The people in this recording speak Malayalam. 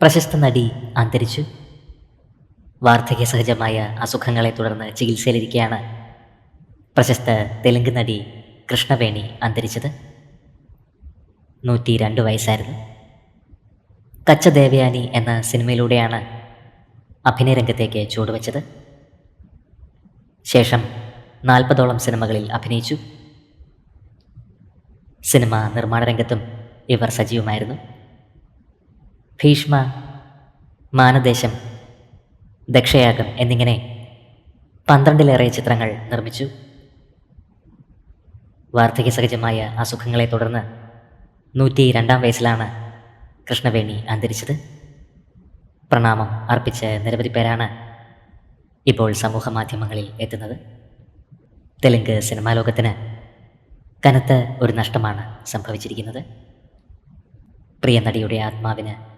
പ്രശസ്ത നടി അന്തരിച്ചു. വാർദ്ധക്യ സഹജമായ അസുഖങ്ങളെ തുടർന്ന് ചികിത്സയിലിരിക്കെയാണ് പ്രശസ്ത തെലുങ്ക് നടി കൃഷ്ണവേണി അന്തരിച്ചത്. നൂറ്റി രണ്ട് വയസ്സായിരുന്നു. കച്ച ദേവയാനി എന്ന സിനിമയിലൂടെയാണ് അഭിനയ രംഗത്തേക്ക് ചുവടുവെച്ചത്. ശേഷം നാൽപ്പതോളം സിനിമകളിൽ അഭിനയിച്ചു. സിനിമ നിർമ്മാണ രംഗത്തും ഇവർ സജീവമായിരുന്നു. ഭീഷ്മ മാനദേശം ദക്ഷയാഗം എന്നിങ്ങനെ പന്ത്രണ്ടിലേറെ ചിത്രങ്ങൾ നിർമ്മിച്ചു. വാർദ്ധക്യ സഹജമായ അസുഖങ്ങളെ തുടർന്ന് നൂറ്റി രണ്ടാം വയസ്സിലാണ് കൃഷ്ണവേണി അന്തരിച്ചത്. പ്രണാമം അർപ്പിച്ച നിരവധി പേരാണ് ഇപ്പോൾ സമൂഹ മാധ്യമങ്ങളിൽ എത്തുന്നത്. തെലുങ്ക് സിനിമാ ലോകത്തിന് കനത്ത ഒരു നഷ്ടമാണ് സംഭവിച്ചിരിക്കുന്നത്. പ്രിയ നടിയുടെ ആത്മാവിന്